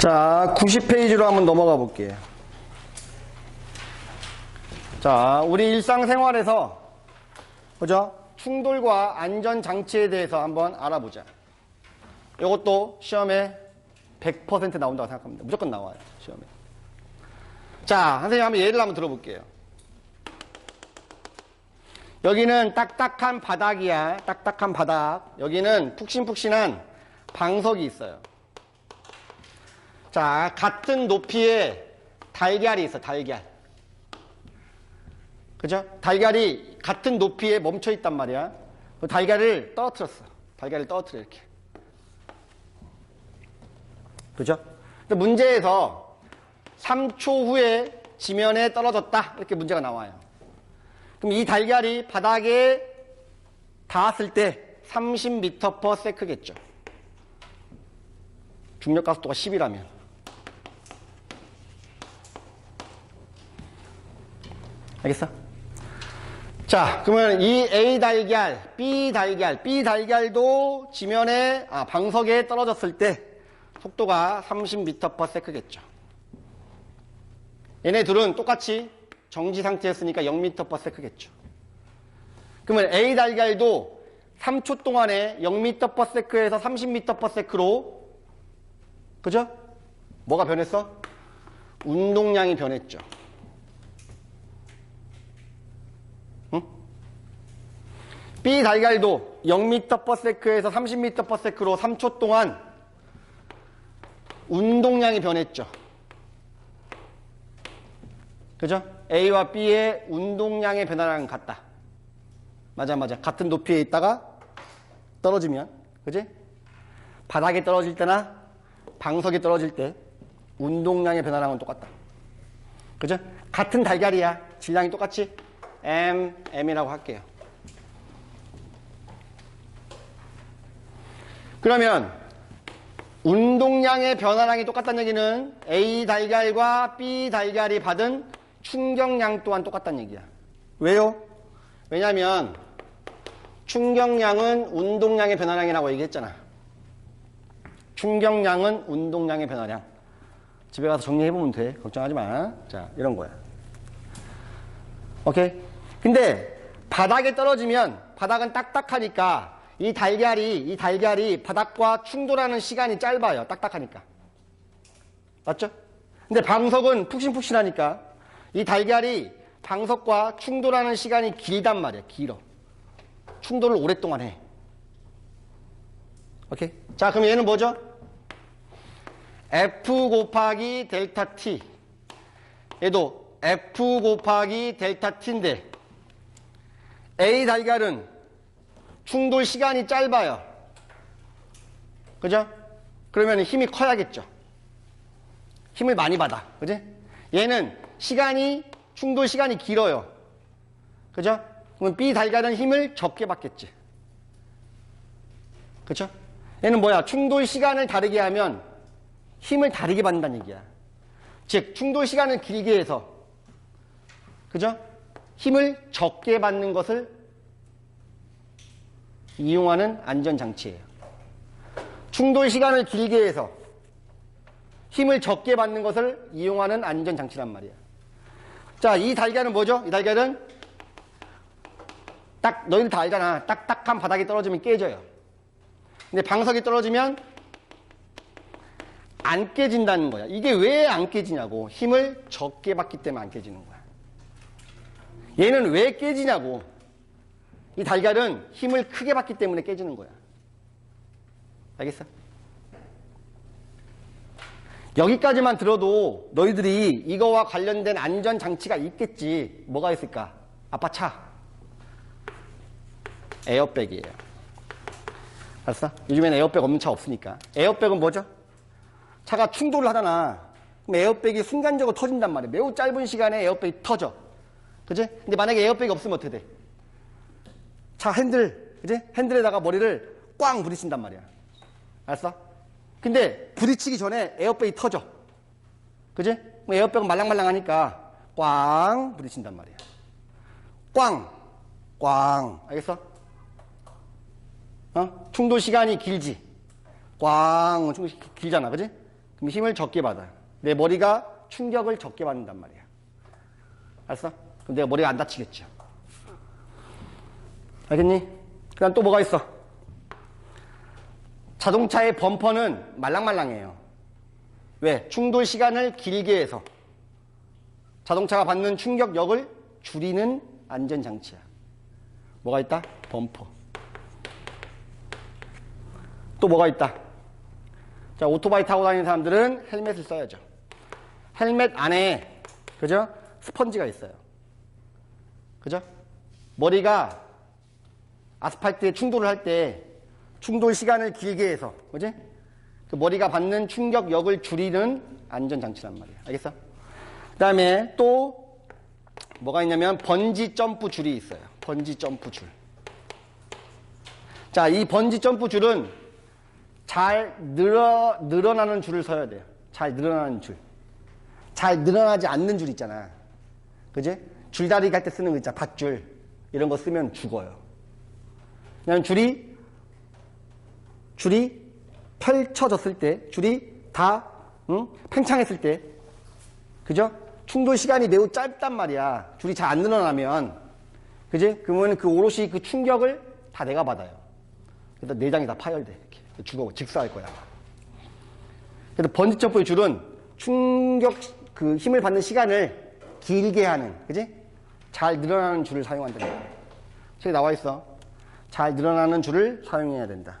자, 90페이지로 한번 넘어가 볼게요. 자, 우리 일상생활에서, 그죠? 충돌과 안전 장치에 대해서 한번 알아보자. 이것도 시험에 100% 나온다고 생각합니다. 무조건 나와요, 시험에. 자, 선생님 한번 예를 한번 들어볼게요. 여기는 딱딱한 바닥이야. 딱딱한 바닥. 여기는 푹신푹신한 방석이 있어요. 자, 같은 높이의 달걀이 있어, 달걀. 그죠? 달걀이 같은 높이에 멈춰 있단 말이야. 그 달걀을 떨어뜨렸어. 달걀을 떨어뜨려, 이렇게. 그죠? 근데 문제에서 3초 후에 지면에 떨어졌다. 이렇게 문제가 나와요. 그럼 이 달걀이 바닥에 닿았을 때 30m per sec겠죠. 중력 가속도가 10이라면. 알겠어? 자, 그러면 이 A 달걀, B 달걀, B 달걀도 지면에, 아, 방석에 떨어졌을 때 속도가 30m per sec겠죠. 얘네 둘은 똑같이 정지 상태였으니까 0m per sec겠죠. 그러면 A 달걀도 3초 동안에 0m per sec에서 30m per sec로, 그죠? 뭐가 변했어? 운동량이 변했죠. B 달걀도 0m per sec에서 30m per sec로 3초 동안 운동량이 변했죠. 그죠? A와 B의 운동량의 변화랑 같다. 맞아, 맞아. 같은 높이에 있다가 떨어지면, 그지? 바닥에 떨어질 때나 방석에 떨어질 때 운동량의 변화랑은 똑같다. 그죠? 같은 달걀이야. 질량이 똑같이 M, M이라고 할게요. 그러면 운동량의 변화량이 똑같다는 얘기는 A 달걀과 B 달걀이 받은 충격량 또한 똑같다는 얘기야. 왜요? 왜냐면 충격량은 운동량의 변화량이라고 얘기했잖아. 충격량은 운동량의 변화량. 집에 가서 정리해보면 돼. 걱정하지 마. 자, 이런 거야. 오케이? 근데 바닥에 떨어지면 바닥은 딱딱하니까 이 달걀이 이 달걀이 바닥과 충돌하는 시간이 짧아요. 딱딱하니까. 맞죠? 근데 방석은 푹신푹신하니까 이 달걀이 방석과 충돌하는 시간이 길단 말이야. 길어. 충돌을 오랫동안 해. 오케이? 자, 그럼 얘는 뭐죠? F 곱하기 델타 T. 얘도 F 곱하기 델타 T인데 A 달걀은 충돌 시간이 짧아요. 그죠? 그러면 힘이 커야겠죠. 힘을 많이 받아. 그지? 얘는 시간이, 충돌 시간이 길어요. 그죠? 그러면 B 달걀은 힘을 적게 받겠지. 그죠? 얘는 뭐야? 충돌 시간을 다르게 하면 힘을 다르게 받는다는 얘기야. 즉, 충돌 시간을 길게 해서, 그죠? 힘을 적게 받는 것을 이용하는 안전장치예요. 충돌 시간을 길게 해서 힘을 적게 받는 것을 이용하는 안전장치란 말이야. 자, 이 달걀은 뭐죠? 이 달걀은 딱, 너희들 다 알잖아. 딱딱한 바닥에 떨어지면 깨져요. 근데 방석이 떨어지면 안 깨진다는 거야. 이게 왜 안 깨지냐고. 힘을 적게 받기 때문에 안 깨지는 거야. 얘는 왜 깨지냐고. 이 달걀은 힘을 크게 받기 때문에 깨지는 거야. 알겠어? 여기까지만 들어도 너희들이 이거와 관련된 안전 장치가 있겠지. 뭐가 있을까? 아빠 차. 에어백이에요. 알았어? 요즘엔 에어백 없는 차 없으니까. 에어백은 뭐죠? 차가 충돌을 하잖아. 그럼 에어백이 순간적으로 터진단 말이야. 매우 짧은 시간에 에어백이 터져. 그지? 근데 만약에 에어백이 없으면 어떻게 돼? 차 핸들, 그지? 핸들에다가 머리를 꽝 부딪힌단 말이야. 알았어? 근데 부딪히기 전에 에어백이 터져. 그지? 그럼 에어백은 말랑말랑하니까 꽝 부딪힌단 말이야. 꽝, 꽝. 알겠어? 어? 충돌 시간이 길지. 꽝, 충돌 시 길잖아. 그지? 그럼 힘을 적게 받아. 내 머리가 충격을 적게 받는단 말이야. 알았어? 그럼 내가 머리가 안 다치겠죠. 알겠니? 그 다음 또 뭐가 있어? 자동차의 범퍼는 말랑말랑해요. 왜? 충돌 시간을 길게 해서 자동차가 받는 충격력을 줄이는 안전장치야. 뭐가 있다? 범퍼. 또 뭐가 있다? 자, 오토바이 타고 다니는 사람들은 헬멧을 써야죠. 헬멧 안에, 그죠? 스펀지가 있어요. 그죠? 머리가 아스팔트에 충돌을 할 때 충돌 시간을 길게 해서, 그지? 그 머리가 받는 충격력을 줄이는 안전장치란 말이야. 알겠어? 그 다음에 또 뭐가 있냐면 번지 점프 줄이 있어요. 번지 점프 줄. 자, 이 번지 점프 줄은 잘 늘어, 늘어나는 줄을 서야 돼요. 잘 늘어나는 줄. 잘 늘어나지 않는 줄 있잖아. 그지? 줄다리기 할때 쓰는 거 있잖아. 밧줄. 이런 거 쓰면 죽어요. 그냥 줄이, 줄이 펼쳐졌을 때, 줄이 다, 응? 팽창했을 때, 그죠? 충돌 시간이 매우 짧단 말이야. 줄이 잘 안 늘어나면. 그지? 그러면 그 오롯이 그 충격을 다 내가 받아요. 그래서 내장이 다 파열돼. 이렇게. 죽어, 직사할 거야. 그래서 번지 점프의 줄은 충격, 그 힘을 받는 시간을 길게 하는, 그지? 잘 늘어나는 줄을 사용한다는 거야. 책에 나와 있어. 잘 늘어나는 줄을 사용해야 된다.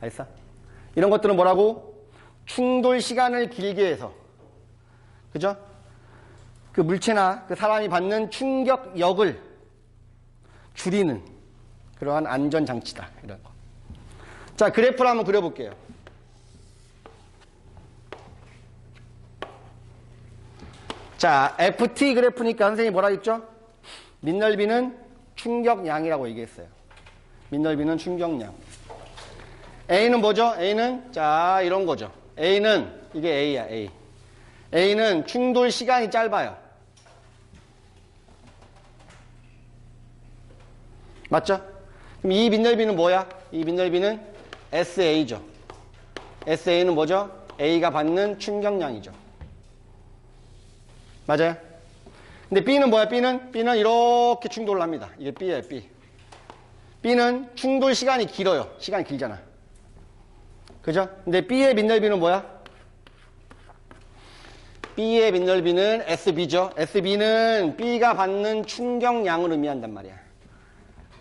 알겠어? 이런 것들은 뭐라고? 충돌 시간을 길게 해서, 그죠? 그 물체나 그 사람이 받는 충격력을 줄이는 그러한 안전장치다. 이런 거. 자, 그래프를 한번 그려볼게요. 자, FT 그래프니까 선생님이 뭐라 했죠? 민넓이는 충격량이라고 얘기했어요. 민넓이는 충격량. A는 뭐죠? A는 자 이런 거죠. A는 이게 A야 A. A는 충돌 시간이 짧아요. 맞죠? 그럼 이 민넓이는 뭐야? 이 민넓이는 SA죠. SA는 뭐죠? A가 받는 충격량이죠. 맞아요? 근데 B는 뭐야? B는 B는 이렇게 충돌을 합니다. 이게 B예요, B. B는 충돌 시간이 길어요. 시간이 길잖아. 그죠? 근데 B의 민넓이는 뭐야? B의 민넓이는 SB죠. SB는 B가 받는 충격량을 의미한단 말이야.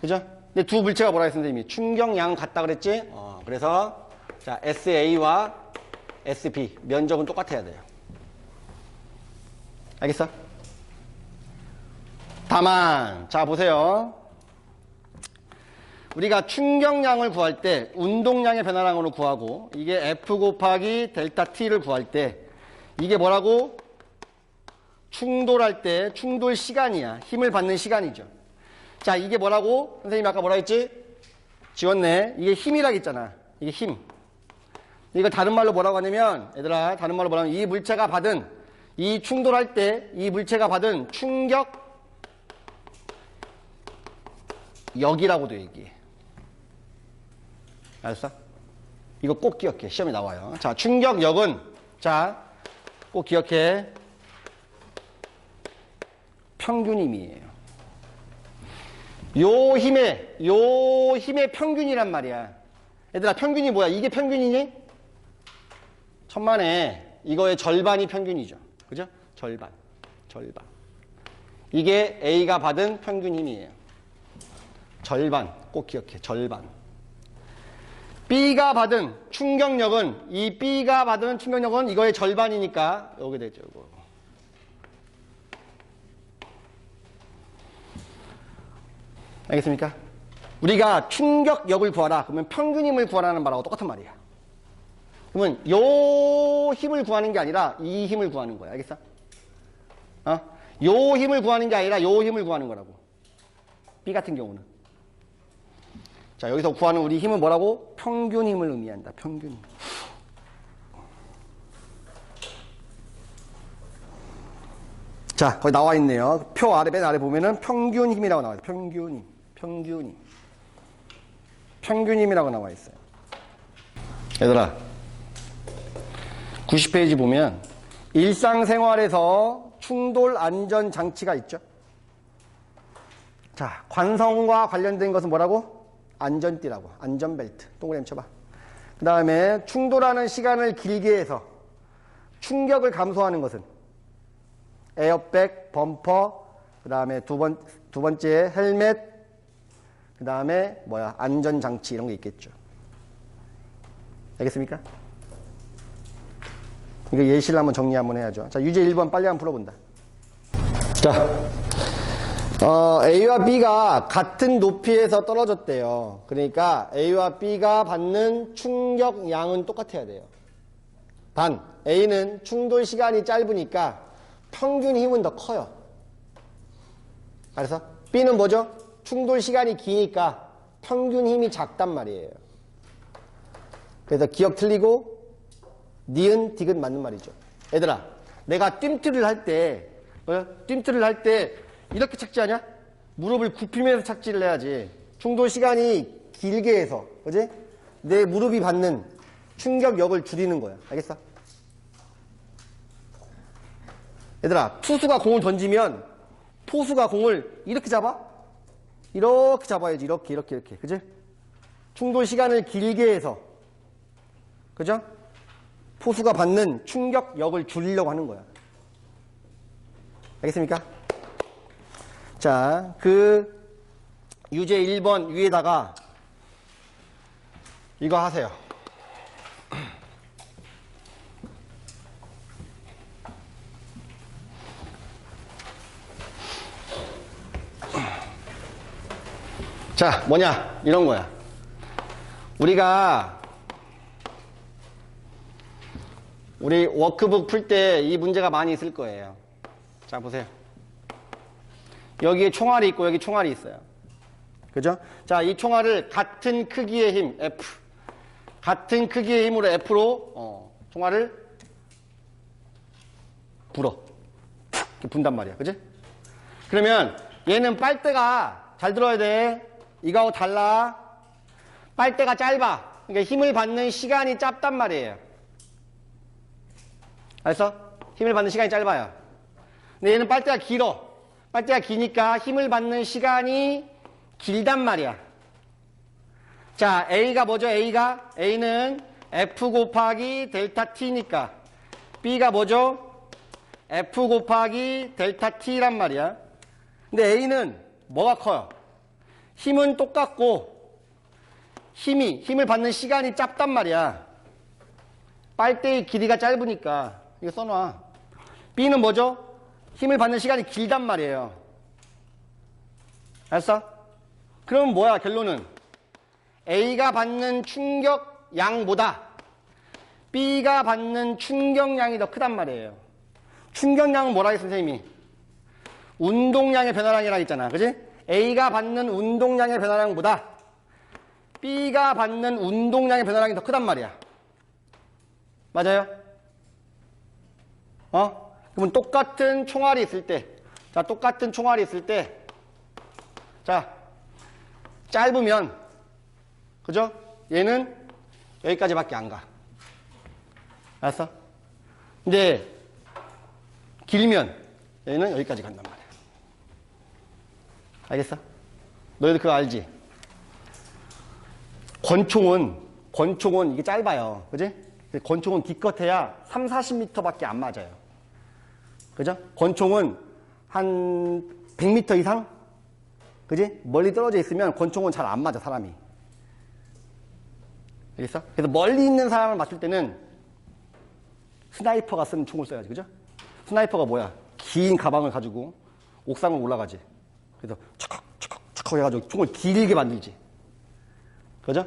그죠? 근데 두 물체가 뭐라 했어, 선생님이? 충격량 같다 그랬지? 어, 그래서, 자, SA와 SB. 면적은 똑같아야 돼요. 알겠어? 다만, 자, 보세요. 우리가 충격량을 구할 때 운동량의 변화량으로 구하고 이게 F 곱하기 델타 T를 구할 때 이게 뭐라고? 충돌할 때 충돌 시간이야. 힘을 받는 시간이죠. 자, 이게 뭐라고? 선생님이 아까 뭐라 했지? 지웠네. 이게 힘이라고 했잖아. 이게 힘. 이거 다른 말로 뭐라고 하냐면 얘들아 다른 말로 뭐라면 이 물체가 받은 이 충돌할 때 이 물체가 받은 충격 역이라고도 얘기해. 알았어? 이거 꼭 기억해. 시험에 나와요. 자, 충격역은, 자, 꼭 기억해. 평균임이에요. 요 힘의, 요 힘의 평균이란 말이야. 얘들아, 평균이 뭐야? 이게 평균이니? 천만에, 이거의 절반이 평균이죠. 그죠? 절반. 절반. 이게 A가 받은 평균 힘이에요. 절반. 꼭 기억해. 절반. B가 받은 충격력은 이 B가 받은 충격력은 이거의 절반이니까 여기 되죠. 이거. 알겠습니까? 우리가 충격력을 구하라 그러면 평균 힘을 구하라는 말하고 똑같은 말이야. 그러면 요 힘을 구하는 게 아니라 이 힘을 구하는 거야. 알겠어? 어? 요 힘을 구하는 게 아니라 요 힘을 구하는 거라고. B 같은 경우는. 자, 여기서 구하는 우리 힘은 뭐라고? 평균 힘을 의미한다. 평균 힘. 자, 거기 나와 있네요. 표 아래, 맨 아래 보면은 평균 힘이라고 나와 있어요. 평균 힘. 평균 힘. 평균 힘이라고 나와 있어요. 얘들아. 90페이지 보면 일상생활에서 충돌 안전 장치가 있죠. 자, 관성과 관련된 것은 뭐라고? 안전띠라고. 안전벨트. 동그라미 쳐봐. 그 다음에 충돌하는 시간을 길게 해서 충격을 감소하는 것은 에어백, 범퍼, 그 다음에 두 번, 두 번째 헬멧, 그 다음에 뭐야, 안전장치 이런 게 있겠죠. 알겠습니까? 이거 예시를 한번 정리 한번 해야죠. 자, 유제 1번 빨리 한번 풀어본다. 자, 어, A와 B가 같은 높이에서 떨어졌대요. 그러니까 A와 B가 받는 충격 양은 똑같아야 돼요. 단, A는 충돌 시간이 짧으니까 평균 힘은 더 커요. 알았어? B는 뭐죠? 충돌 시간이 기니까 평균 힘이 작단 말이에요. 그래서 기억 틀리고 니은, 딕은 맞는 말이죠. 얘들아, 내가 뜀트를 할 때, 어? 뜀트를 할 때 이렇게 착지하냐? 무릎을 굽히면서 착지를 해야지. 충돌 시간이 길게 해서, 그지? 내 무릎이 받는 충격력을 줄이는 거야. 알겠어? 얘들아, 투수가 공을 던지면 포수가 공을 이렇게 잡아? 이렇게 잡아야지. 이렇게, 이렇게, 이렇게. 그지? 충돌 시간을 길게 해서. 그죠? 포수가 받는 충격력을 줄이려고 하는 거야. 알겠습니까? 자, 그 유제 1번 위에다가 이거 하세요. 자, 뭐냐? 이런 거야. 우리가 우리 워크북 풀 때 이 문제가 많이 있을 거예요. 자, 보세요. 여기에 총알이 있고 여기 총알이 있어요. 그죠? 자, 이 총알을 같은 크기의 힘, F. 같은 크기의 힘으로 F로, 어, 총알을 불어. 이렇게 분단 말이야. 그지? 그러면 얘는 빨대가, 잘 들어야 돼. 이거하고 달라. 빨대가 짧아. 그러니까 힘을 받는 시간이 짧단 말이에요. 알았어? 힘을 받는 시간이 짧아요. 근데 얘는 빨대가 길어. 빨대가 기니까 힘을 받는 시간이 길단 말이야. 자, A가 뭐죠? A가? A는 F 곱하기 델타 T니까. B가 뭐죠? F 곱하기 델타 T란 말이야. 근데 A는 뭐가 커요? 힘은 똑같고, 힘이, 힘을 받는 시간이 짧단 말이야. 빨대의 길이가 짧으니까. 이거 써놔. B는 뭐죠? 힘을 받는 시간이 길단 말이에요. 알았어? 그럼 뭐야, 결론은? A가 받는 충격 양보다 B가 받는 충격량이 더 크단 말이에요. 충격량은 뭐라 했어, 선생님이? 운동량의 변화량이라 했잖아. 그지? A가 받는 운동량의 변화량보다 B가 받는 운동량의 변화량이 더 크단 말이야. 맞아요? 어? 그러면 똑같은 총알이 있을 때, 자, 똑같은 총알이 있을 때, 자, 짧으면, 그죠? 얘는 여기까지밖에 안 가. 알았어? 근데, 길면, 얘는 여기까지 간단 말이야. 알겠어? 너희들 그거 알지? 권총은, 권총은 이게 짧아요. 그지? 권총은 기껏해야 3, 40m밖에 안 맞아요. 그죠? 권총은 한 100m 이상? 그지? 멀리 떨어져 있으면 권총은 잘 안 맞아, 사람이. 알겠어? 그래서 멀리 있는 사람을 맞출 때는 스나이퍼가 쓰는 총을 써야지, 그죠? 스나이퍼가 뭐야? 긴 가방을 가지고 옥상을 올라가지. 그래서 척척, 척척, 척척 해가지고 총을 길게 만들지. 그죠?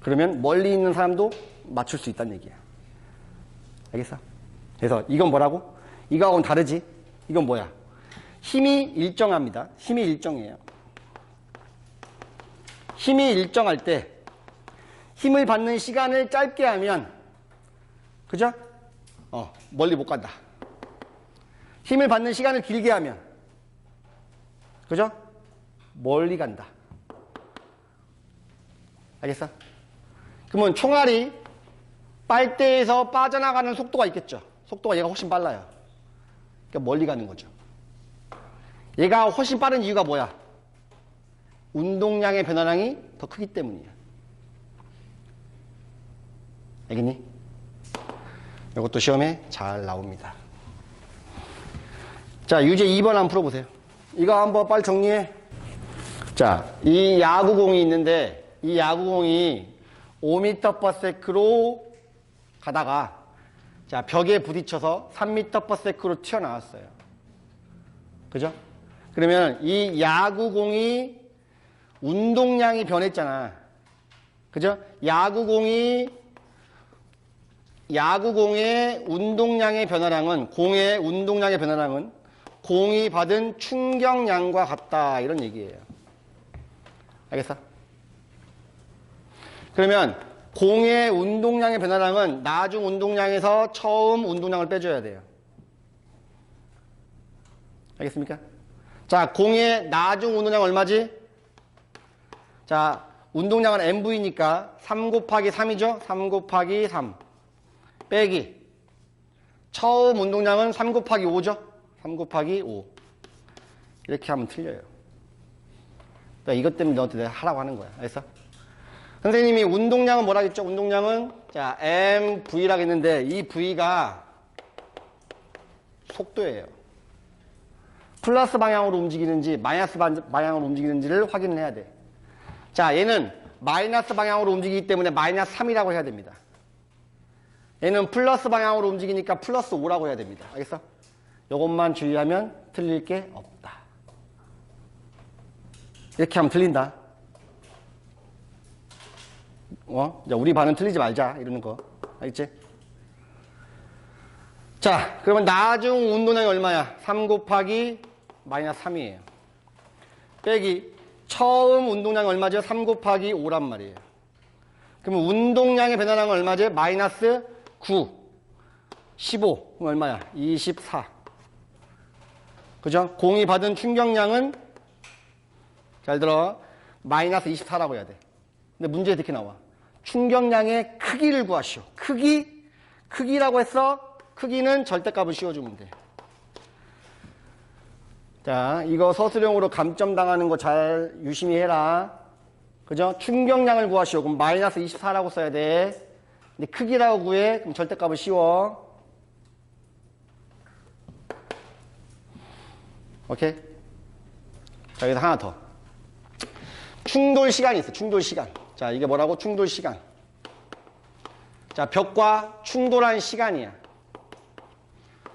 그러면 멀리 있는 사람도 맞출 수 있다는 얘기야. 알겠어? 그래서 이건 뭐라고? 이거하고는 다르지? 이건 뭐야? 힘이 일정합니다. 힘이 일정해요. 힘이 일정할 때 힘을 받는 시간을 짧게 하면 그죠? 어, 멀리 못 간다. 힘을 받는 시간을 길게 하면 그죠? 멀리 간다. 알겠어? 그러면 총알이 빨대에서 빠져나가는 속도가 있겠죠. 속도가 얘가 훨씬 빨라요. 그러니까 멀리 가는 거죠. 얘가 훨씬 빠른 이유가 뭐야? 운동량의 변화량이 더 크기 때문이야. 알겠니? 이것도 시험에 잘 나옵니다. 자, 유제 2번 한번 풀어보세요. 이거 한번 빨리 정리해. 자, 이 야구공이 있는데, 이 야구공이 5m/s로 가다가, 자, 벽에 부딪혀서 3m/s로 튀어나왔어요. 그죠? 그러면 이 야구공이 운동량이 변했잖아. 그죠? 야구공이 야구공의 운동량의 변화량은 공의 운동량의 변화량은 공이 받은 충격량과 같다 이런 얘기예요. 알겠어? 그러면 공의 운동량의 변화량은 나중 운동량에서 처음 운동량을 빼줘야 돼요. 알겠습니까? 자, 공의 나중 운동량 얼마지? 자, 운동량은 MV니까 3 곱하기 3이죠? 3 곱하기 3 빼기 처음 운동량은 3 곱하기 5죠? 3 곱하기 5 이렇게 하면 틀려요. 그러니까 이것 때문에 너한테 내가 하라고 하는 거야. 알겠어? 선생님이 운동량은 뭐라 했죠? 운동량은 자 MV라고 했는데 이 V가 속도예요. 플러스 방향으로 움직이는지 마이너스 방향으로 움직이는지를 확인을 해야 돼. 자 얘는 마이너스 방향으로 움직이기 때문에 마이너스 3이라고 해야 됩니다. 얘는 플러스 방향으로 움직이니까 플러스 5라고 해야 됩니다. 알겠어? 이것만 주의하면 틀릴 게 없다. 이렇게 하면 틀린다. 어? 자, 우리 반은 틀리지 말자. 이러는 거. 알겠지? 자, 그러면 나중 운동량이 얼마야? 3 곱하기 마이너스 3이에요. 빼기 처음 운동량이 얼마죠? 3 곱하기 5란 말이에요. 그러면 운동량의 변화량은 얼마죠? 마이너스 9, 15. 그럼 얼마야? 24. 그죠? 공이 받은 충격량은 잘 들어. 마이너스 24라고 해야 돼. 근데 문제에 이렇게 나와. 충격량의 크기를 구하시오. 크기? 크기라고 해서 크기는 절대값을 씌워주면 돼. 자, 이거 서술형으로 감점 당하는 거 잘 유심히 해라. 그죠? 충격량을 구하시오. 그럼 마이너스 24라고 써야 돼. 근데 크기라고 구해. 그럼 절대값을 씌워. 오케이? 자, 여기서 하나 더. 충돌 시간이 있어. 충돌 시간. 자, 이게 뭐라고? 충돌 시간. 자, 벽과 충돌한 시간이야.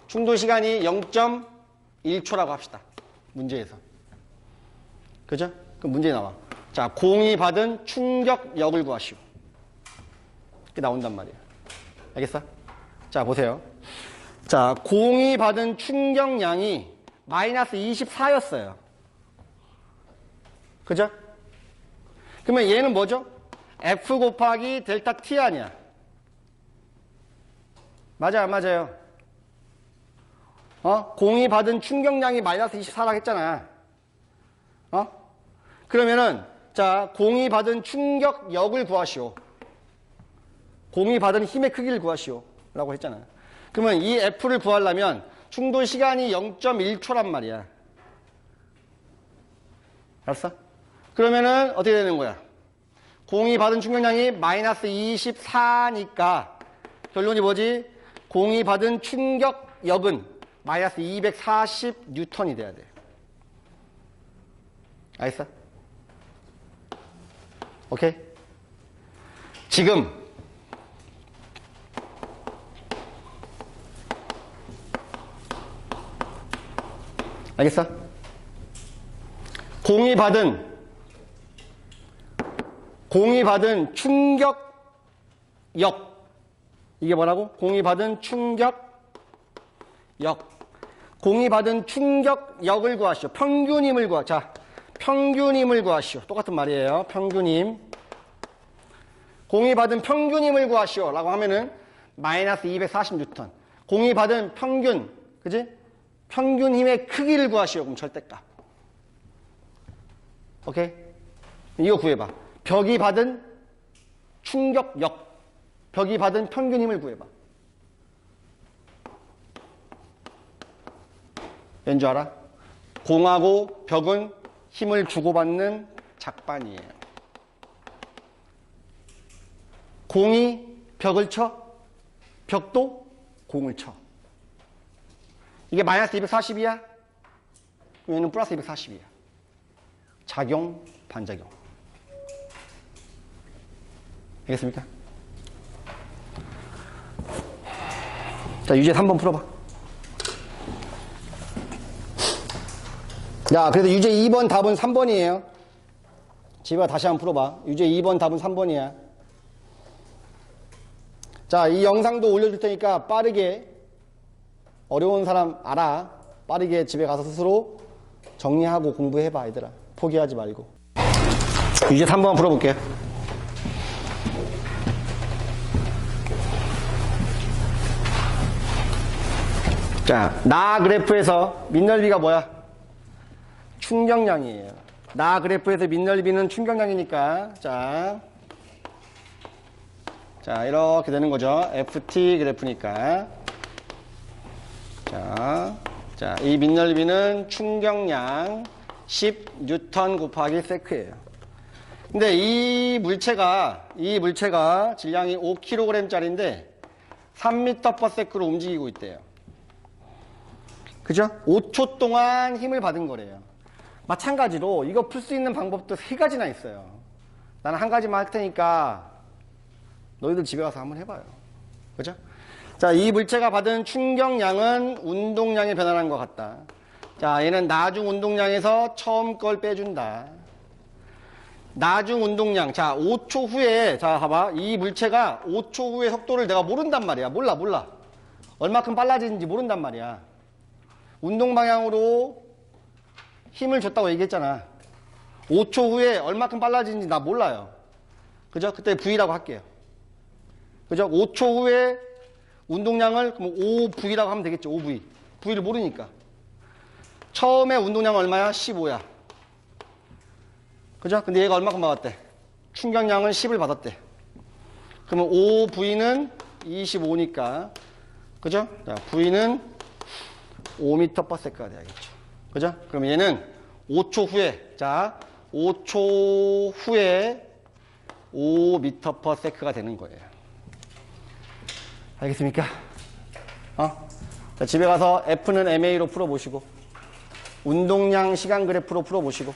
충돌 시간이 0.1초라고 합시다. 문제에서. 그죠? 그럼 문제 나와. 자, 공이 받은 충격력을 구하시오. 이렇게 나온단 말이에요. 알겠어? 자, 보세요. 자, 공이 받은 충격량이 마이너스 24였어요. 그죠? 그러면 얘는 뭐죠? F 곱하기 델타 T 아니야? 맞아요, 안 맞아요? 어? 공이 받은 충격량이 마이너스 24라고 했잖아. 어? 그러면은, 자, 공이 받은 충격력을 구하시오. 공이 받은 힘의 크기를 구하시오. 라고 했잖아. 그러면 이 F를 구하려면 충돌 시간이 0.1초란 말이야. 알았어? 그러면은 어떻게 되는 거야? 공이 받은 충격량이 마이너스 24니까 결론이 뭐지? 공이 받은 충격력은 마이너스 240 뉴턴이 돼야 돼. 알겠어? 오케이? 지금 알겠어? 공이 받은 공이 받은 충격역 이게 뭐라고? 공이 받은 충격역 공이 받은 충격역을 구하시오. 평균임을 구하. 자, 평균임을 구하시오. 똑같은 말이에요. 평균임. 공이 받은 평균임을 구하시오. 라고 하면은 마이너스 240 뉴턴. 공이 받은 평균, 그지? 평균 힘의 크기를 구하시오. 그럼 절대값. 오케이? 이거 구해봐. 벽이 받은 충격력. 벽이 받은 평균 힘을 구해봐. 왠줄 알아? 공하고 벽은 힘을 주고받는 작반이에요. 공이 벽을 쳐, 벽도 공을 쳐. 이게 마이너스 240이야? 얘는 플러스 240이야. 작용, 반작용. 알겠습니까? 자, 유제 3번 풀어봐. 야, 그래도 유제 2번 답은 3번이에요. 집에 다시 한번 풀어봐. 유제 2번 답은 3번이야. 자, 이 영상도 올려줄 테니까 빠르게 어려운 사람 알아. 빠르게 집에 가서 스스로 정리하고 공부해봐, 얘들아. 포기하지 말고. 유제 3번 풀어볼게요. 자, 나 그래프에서 민넓이가 뭐야? 충격량이에요. 나 그래프에서 민넓이는 충격량이니까, 자. 자, 이렇게 되는 거죠. FT 그래프니까. 자, 자, 이 민넓이는 충격량 10 뉴턴 곱하기 세크예요. 근데 이 물체가, 이 물체가 질량이 5kg짜리인데 3m/s로 움직이고 있대요. 그죠? 5초 동안 힘을 받은 거래요. 마찬가지로 이거 풀 수 있는 방법도 세 가지나 있어요. 나는 한 가지만 할 테니까 너희들 집에 가서 한번 해봐요. 그죠? 자, 이 물체가 받은 충격량은 운동량에 변환한 것 같다. 자, 얘는 나중 운동량에서 처음 걸 빼준다. 나중 운동량. 자, 5초 후에, 자, 봐봐. 이 물체가 5초 후에 속도를 내가 모른단 말이야. 몰라, 몰라. 얼마큼 빨라지는지 모른단 말이야. 운동 방향으로 힘을 줬다고 얘기했잖아. 5초 후에 얼마큼 빨라지는지 나 몰라요. 그죠? 그때 V라고 할게요. 그죠? 5초 후에 운동량을 그럼 5V라고 하면 되겠죠. 5V. V를 모르니까. 처음에 운동량은 얼마야? 15야. 그죠? 근데 얘가 얼마큼 받았대? 충격량은 10을 받았대. 그러면 5V는 25니까. 그죠? 자, V는 5m/s가 돼야겠죠. 그죠? 그럼 얘는 5초 후에, 자, 5초 후에 5m/s가 되는 거예요. 알겠습니까? 어? 자, 집에 가서 F는 MA로 풀어보시고, 운동량 시간 그래프로 풀어보시고,